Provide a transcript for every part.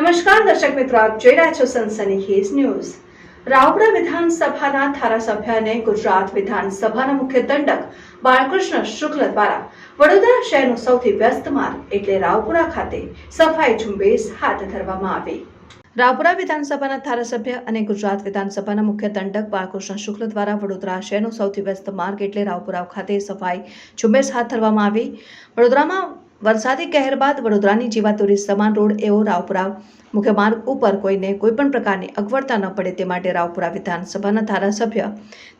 નમસ્કાર દર્શક મિત્રો, આપ જોઈ રહ્યા છો સનસની ખેસ ન્યૂઝ. રાવપુરા વિધાનસભાના ધારાસભ્ય અને ગુજરાત વિધાનસભાના મુખ્ય દંડક બાળકૃષ્ણ શુક્લ દ્વારા વડોદરા શહેરનો સૌથી વ્યસ્ત માર્ગ એટલે રાવપુરા ખાતે સફાઈ ઝુંબેશ હાથ ધરવામાં આવી. રાવપુરા વિધાનસભાના ધારાસભ્ય અને ગુજરાત વિધાનસભાના મુખ્ય દંડક બાળકૃષ્ણ શુક્લ દ્વારા વડોદરા શહેરનો સૌથી વ્યસ્ત માર્ગ એટલે રાવપુરા ખાતે સફાઈ ઝુંબેશ હાથ ધરવામાં આવી. વડોદરામાં વરસાદી કહેર બાદ વડોદરાની જીવાતોરી સમાન રોડ એવો રાવપુરા મુખ્ય માર્ગ ઉપર કોઈને કોઈ પણ પ્રકારની અગવડતા ન પડે તે માટે રાવપુરા વિધાનસભાના ધારાસભ્ય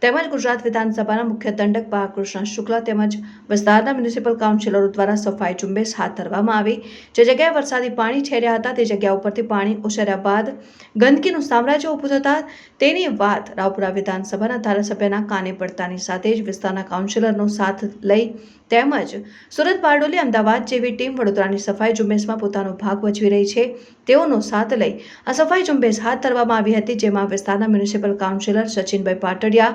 તેમજ ગુજરાત વિધાનસભાના મુખ્ય દંડક બાળકૃષ્ણ શુક્લા તેમજ વિસ્તારના મ્યુનિસિપલ કાઉન્સિલરો દ્વારા સફાઈ ઝુંબેશ હાથ ધરવામાં આવી. જે જગ્યાએ વરસાદી પાણી છેડ્યા હતા તે જગ્યા ઉપરથી પાણી ઉછેર્યા બાદ ગંદકીનું સામ્રાજ્ય ઊભું થતાં તેની વાત રાવપુરા વિધાનસભાના ધારાસભ્યના કાને પડતાની સાથે જ વિસ્તારના કાઉન્સિલરનો સાથ લઈ તેમજ સુરત બારડોલી અમદાવાદ જેવી ટીમ વડોદરાની સફાઈ ઝુંબેશમાં પોતાનો ભાગ ભજવી રહી છે. તેઓનો સાથ લઈ આ સફાઈ ઝુંબેશ હાથ ધરવામાં આવી હતી, જેમાં વિસ્તારના મ્યુનિસિપલ કાઉન્સિલર સચિનભાઈ પાટડિયા,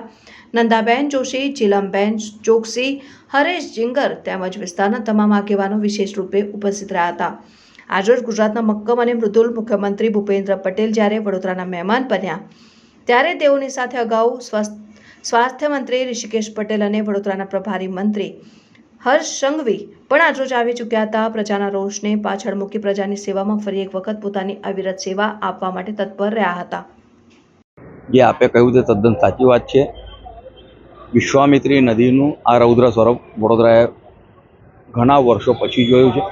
નંદાબેન જોશી, ચીલમબેન ચોકસી, હરેશ જિંગર તેમજ વિસ્તારના તમામ આગેવાનો વિશેષ રૂપે ઉપસ્થિત રહ્યા હતા. આજરોજ ગુજરાતના મક્કમ અને મૃદુલ મુખ્યમંત્રી ભૂપેન્દ્ર પટેલ જ્યારે વડોદરાના મહેમાન બન્યા, ત્યારે તેઓની સાથે અગાઉ સ્વસ્થ સ્વાસ્થ્ય મંત્રી ઋષિકેશ પટેલ અને વડોદરાના પ્રભારી મંત્રી હર્ષ સંઘવી પણ આજરોજ આવી ચૂક્યા હતા. પ્રજાના રોષને પાછળ મૂકી પ્રજાની સેવામાં ફરી એક વખત પોતાની અવિરત સેવા આપવા માટે તત્પર રહ્યા હતા. જે આપે કહ્યું તે તદ્દન સાચી વાત છે. વિશ્વામિત્રી નદીનું આ રૌદ્ર સ્વરૂપ વડોદરાએ ઘણા વર્ષો પછી જોયું છે.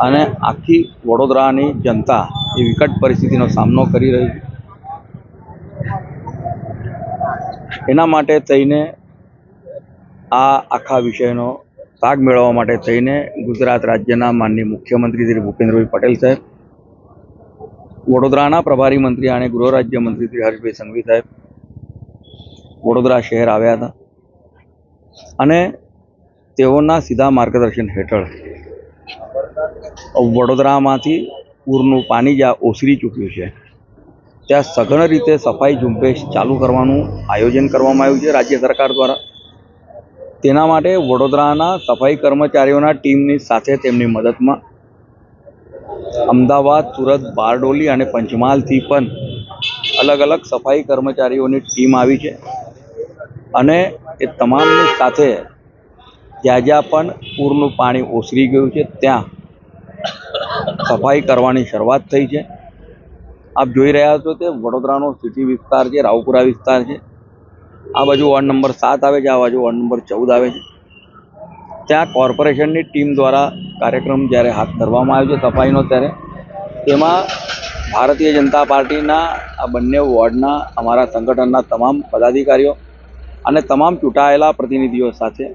અને આખી વડોદરાની જનતા એ વિકટ પરિસ્થિતિનો સામનો કરી રહી છે. એના માટે થઈને આ આખા વિષયનો ભાગ મેળવવા માટે થઈને ગુજરાત રાજ્યના માનનીય મુખ્યમંત્રી શ્રી ભૂપેન્દ્રભાઈ પટેલ સાહેબ, વડોદરાના પ્રભારી મંત્રી અને ગૃહ રાજ્ય મંત્રી શ્રી હર્ષભાઈ સંઘવી સાહેબ, વડોદરા શહેર આવ્યા હતા અને તેઓના સીધા માર્ગદર્શન હેઠળ વડોદરામાંથી પૂરનું પાણી જ્યાં ઓસરી ચૂક્યું છે, ત્યાં સઘન રીતે સફાઈ ઝુંબેશ ચાલુ કરવાનું આયોજન કરવામાં આવ્યું છે. રાજ્ય સરકાર દ્વારા તેના માટે વડોદરાના સફાઈ કર્મચારીઓના ટીમની સાથે તેમની મદદમાં અમદાવાદ, સુરત, બારડોલી અને પંચમહાલથી પણ અલગ અલગ સફાઈ કર્મચારીઓની ટીમ આવી છે. અને એ તમામની સાથે જ્યાં જ્યાં પણ પૂરનું પાણી ઓસરી ગયું છે, ત્યાં સફાઈ કરવાની શરૂઆત થઈ છે. આપ જોઈ રહ્યા છો તે વડોદરાનો સિટી વિસ્તાર છે, રાવપુરા વિસ્તાર છે. આ બાજુ વોર્ડ નંબર સાત આવે છે, આ બાજુ વોર્ડ નંબર ચૌદ આવે છે. ત્યાં કોર્પોરેશનની ટીમ દ્વારા કાર્યક્રમ જ્યારે હાથ ધરવામાં આવ્યો છે, સફાઈનો ત્યારે, તેમાં ભારતીય જનતા પાર્ટીના આ બંને વોર્ડના અમારા સંગઠનના તમામ પદાધિકારીઓ અને તમામ ચૂંટાયેલા પ્રતિનિધિઓ સાથે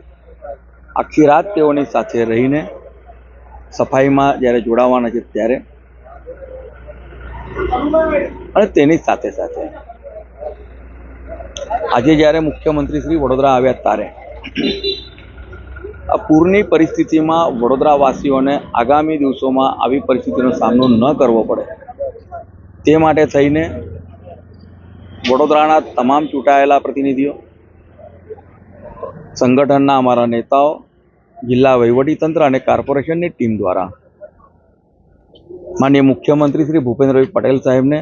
આખી રાત તેઓની સાથે રહીને સફાઈમાં જ્યારે જોડાવાના છે ત્યારે અને તેની સાથે સાથે આજે જ્યારે મુખ્યમંત્રી શ્રી વડોદરા આવ્યા ત્યારે આ પૂરની પરિસ્થિતિમાં વડોદરાવાસીઓને આગામી દિવસોમાં આવી પરિસ્થિતિનો સામનો ન કરવો પડે. તે માટે થઈને વડોદરાના તમામ ચૂંટાયેલા પ્રતિનિધિઓ, સંગઠનના અમારા નેતાઓ, જિલ્લા વહીવટીતંત્ર અને કોર્પોરેશનની ટીમ દ્વારા માનનીય મુખ્યમંત્રી શ્રી ભૂપેન્દ્રભાઈ પટેલ સાહેબને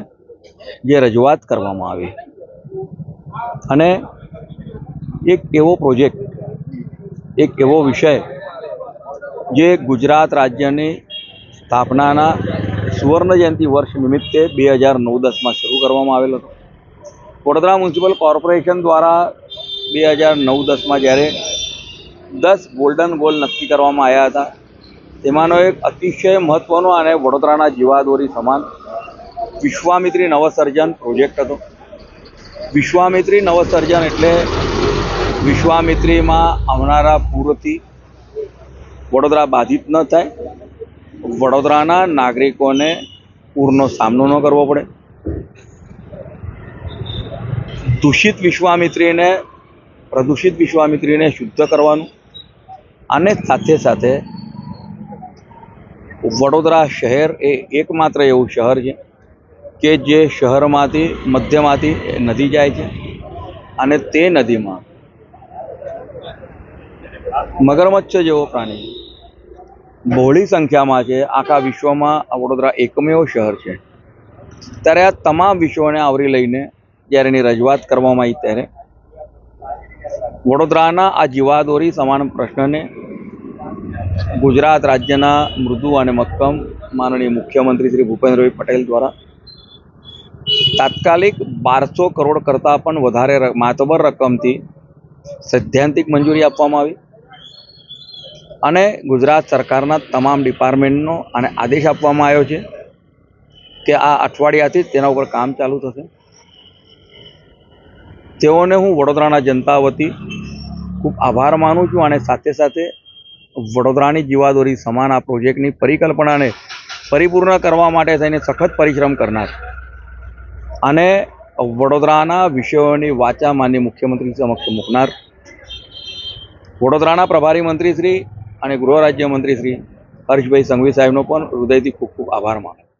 જે રજૂઆત કરવામાં આવી અને એક એવો પ્રોજેક્ટ, એક એવો વિષય જે ગુજરાત રાજ્યની સ્થાપનાના સુવર્ણ જયંતિ વર્ષ નિમિત્તે બે હજાર નવ દસમાં શરૂ કરવામાં આવેલો હતો. વડોદરા મ્યુનિસિપલ કોર્પોરેશન દ્વારા બે હજાર નવ દસમાં જ્યારે દસ ગોલ્ડન ગોલ નક્કી કરવામાં આવ્યા હતા, તેમાંનો એક અતિશય મહત્ત્વનો અને વડોદરાના જીવાદોરી સમાન વિશ્વામિત્રી નવસર્જન પ્રોજેક્ટ હતો. વિશ્વામિત્રી નવસર્જન એટલે વિશ્વામિત્રીમાં આવનારા પૂરથી વડોદરા બાધિત ન થાય. વડોદરાના નાગરિકોને પૂરનો સામનો ન કરવો પડે. દૂષિત વિશ્વામિત્રીને, પ્રદૂષિત વિશ્વામિત્રીને શુદ્ધ કરવાનું અને સાથે સાથે વડોદરા શહેર એ એકમાત્ર એવું શહેર છે. કે જે શહેરમાંથી મધ્યમાંથી નદી જાય છે અને તે નદીમાં મગરમચ્છ જેવો પ્રાણી બહોળી સંખ્યામાં છે. આખા વિશ્વમાં વડોદરા એકમેવ શહેર છે. ત્યારે આ તમામ વિશ્વને આવરી લઈને જ્યારે એની રજૂઆત કરવામાં આવી ત્યારે વડોદરાના આ જીવાદોરી સમાન પ્રશ્નને ગુજરાત રાજ્યના મૃદુ અને મક્કમ માનનીય મુખ્યમંત્રી શ્રી ભૂપેન્દ્રભાઈ પટેલ દ્વારા તાત્કાલિક બારસો કરોડ કરતાં પણ વધારે માતબર રકમથી સૈદ્ધાંતિક મંજૂરી આપવામાં આવી. અને ગુજરાત સરકારના તમામ ડિપાર્ટમેન્ટનો અને આદેશ આપવામાં આવ્યો છે કે આ અઠવાડિયાથી તેના ઉપર કામ ચાલુ થશે. તેઓને હું વડોદરાના જનતા વતી ખૂબ આભાર માનું છું અને સાથે સાથે વડોદરાની જીવાદોરી સમાન આ પ્રોજેક્ટની પરિકલ્પનાને પરિપૂર્ણ કરવા માટે થઈને સખત પરિશ્રમ કરનાર અને વડોદરાના વિષયોની વાચા માન્ય મુખ્યમંત્રી સમક્ષ મૂકનાર વડોદરાના પ્રભારી મંત્રી શ્રી અને ગૃહ રાજ્ય મંત્રી શ્રી હર્ષભાઈ સંઘવી સાહેબનો પણ હૃદયથી ખૂબ ખૂબ આભાર માનું